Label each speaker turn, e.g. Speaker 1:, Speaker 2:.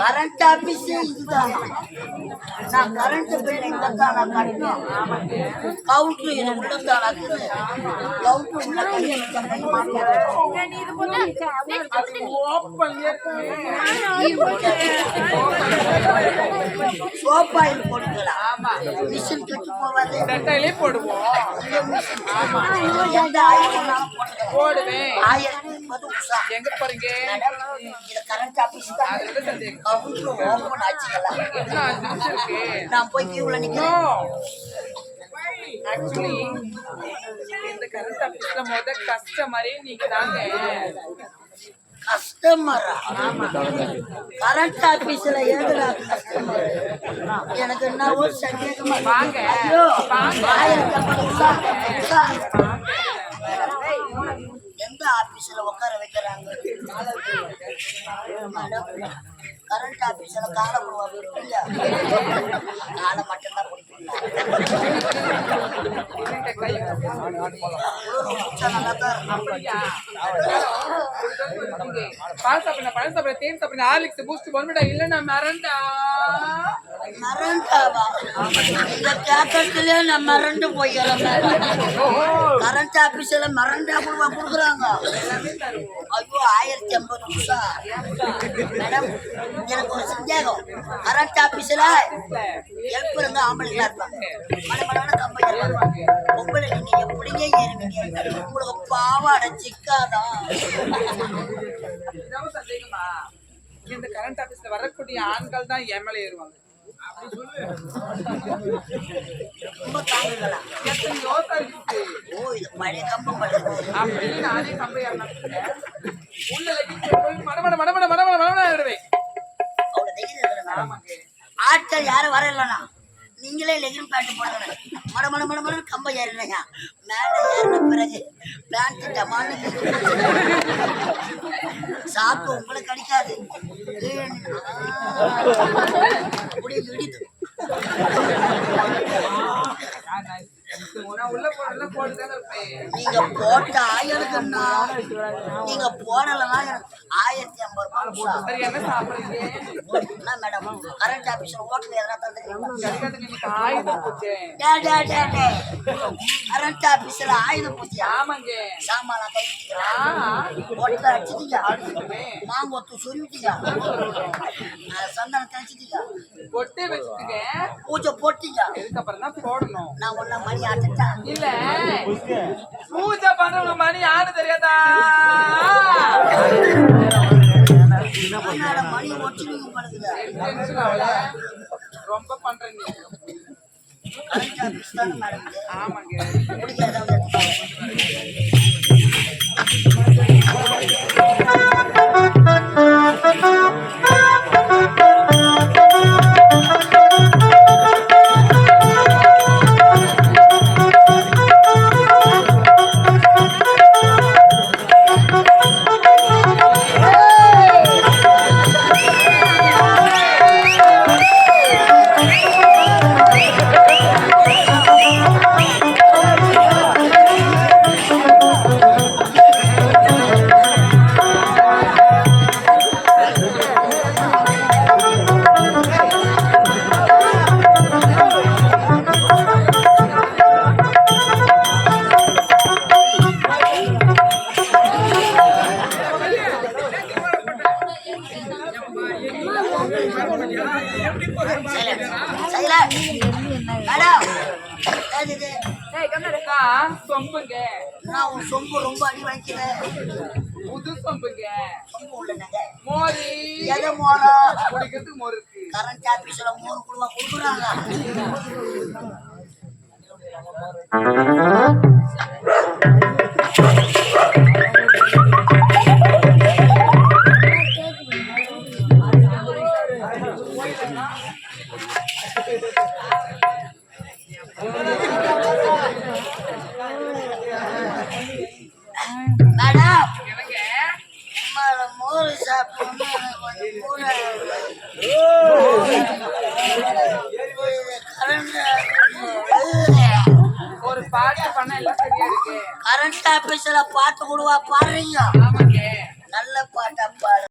Speaker 1: Current office இதுதான் நான் current bill இந்த தான் கட்டணும் உள்ள உள்ள எனக்கு
Speaker 2: ஓப்பன்
Speaker 1: சோப்பா இது கொடுக்கலாம்
Speaker 2: ஆமா.
Speaker 1: மிஷின் போவாது
Speaker 2: ரெட்டையிலே போடுவோம். ஆமா.
Speaker 1: எந்த ஆயிரம் போட்டுக்கலாம்
Speaker 2: போடுவேன்.
Speaker 1: உஷா
Speaker 2: எங்க போறீங்க?
Speaker 1: இது கரண்ட் ஆபீஸ் தான். கவுண்டர் ஆச்சுக்கலாம் நான் போய் கியூல நிக்கிறேன்.
Speaker 2: ஆக்சுவலி இந்த கரண்ட் ஆபீஸ்ல முத கஸ்டமரே நீங்க தாங்க.
Speaker 1: கஸ்டமரா? கரண்ட் ஆபீஸ்ல ஏதுடா கஸ்டமர். எனக்கு சந்தேகமா.
Speaker 2: வாங்க.
Speaker 1: உஷா. எந்த ஆபீஸ்ல உட்கார வைக்கிறாங்க? கரண்ட் ஆபீஸ்ல காலை விருப்பம் காலை மட்டும்தான் பிடிக்கும் நல்லா தான்?
Speaker 2: பால் சாப்பிடுங்க பழம் சாப்பிடுங்க தேன் சாப்பிடுங்க ஹார்லிக்ஸ் பூஸ்ட் பொன்மிடா இல்லைன்னா மறண்டா
Speaker 1: மறண்டாவா இந்த கேக்கத்திலே நான் மறந்து போய்க்கிறேன் கரண்ட் ஆபீஸ்ல மறண்டா கொடுவா கொடுக்குறாங்க ஐயோ ஆயிரத்தி ஐம்பது நிமிஷம் மேடம் எனக்கு ஒரு சந்தேகம் கரண்ட் ஆபீஸ்ல ஹெல்ப் ஆம்பளைங்களா இருப்பாங்க மட கம்பெனி இருப்பாங்க பொம்பளை நீங்க எப்படிங்க ஏறுவீங்க உங்களுக்கு பாவாடை சிக்காதான்
Speaker 2: இதாவும் சந்தேகமா? இந்த கரண்ட் ஆபீஸ்ல வரக்கூடிய ஆண்கள் தான் எம்எல்ஏ ஏறுவாங்க. அப்படின்னு நானே கம்பையா உள்ள ஏறுவேன்.
Speaker 1: அவ்வளவு தைரியம் இருக்கிறேன்
Speaker 2: ஆமாங்க.
Speaker 1: ஆட்கள் யாரும் வரலண்ணா நீங்களே லெகின் பேண்ட் போடுங்க மட மட மட மட கம்ப ஏறினையா மேல ஏறின பிறகு பேண்ட் டமான்னு சாக்கு உங்களுக்கு கிடைக்காது அப்படி விடி
Speaker 2: நான் உள்ள போடல போட்டுதானே இருப்பேன்
Speaker 1: நீங்க போட்டா எனக்குண்ணா நீங்க போடலைன்னா எனக்கு ஆயிரத்தி ஐம்பது ரூபாய் மேடம் கரண்ட் ஆபீஸ்ல ஹோட்டல் எதனா தந்துக்கிறீங்களா?
Speaker 2: ஆயுதம்.
Speaker 1: கரண்ட் ஆபீஸ்ல ஆயுத பூஜையா
Speaker 2: ஆமாங்க.
Speaker 1: சாமான கை
Speaker 2: ஆ,
Speaker 1: ஒட்டை அடிச்சிட்டீங்க.
Speaker 2: அடிச்சிட்டேன்.
Speaker 1: மாங்கொத்து சொருவிட்டீங்க சந்தனம் தெளிச்சிட்டீங்க
Speaker 2: பொட்டே வச்சுட்டுங்க.
Speaker 1: பூஜை போட்டீங்க
Speaker 2: இதுக்கப்புறம் தான் போடணும்.
Speaker 1: நான் ஒன்ன மணி ஆட்டுட்டா
Speaker 2: இல்ல. பூஜை பண்றவங்க மணி ஆடு தெரியாதா?
Speaker 1: மணி படுக்குது
Speaker 2: டென்ஷன் ஆகல? ரொம்ப பண்றேன் நீ
Speaker 1: கரண்ட் ஆபீஸ் தானே மேடம் இது?
Speaker 2: ஆமாங்க. சொம்புங்க
Speaker 1: நான் உன் சொம்பு ரொம்ப அடி வாங்கிக்கிறேன்
Speaker 2: புது சொம்புங்க
Speaker 1: சொம்பு உள்ளனங்க
Speaker 2: மோரி
Speaker 1: எதை மோளம்
Speaker 2: மோர் இருக்கு
Speaker 1: கரண்ட் ஆபீஸ்ல குழுவா கொடுக்குறாங்க மேடம் மோர்
Speaker 2: ஒரு பாட்டு பண்ண எல்லாம் சரியா இருக்கு
Speaker 1: கரண்ட் ஆபீஸ்ல பாத்து கொடுவா பாருங்க.
Speaker 2: ஆமாங்க
Speaker 1: பாட்டா பாடு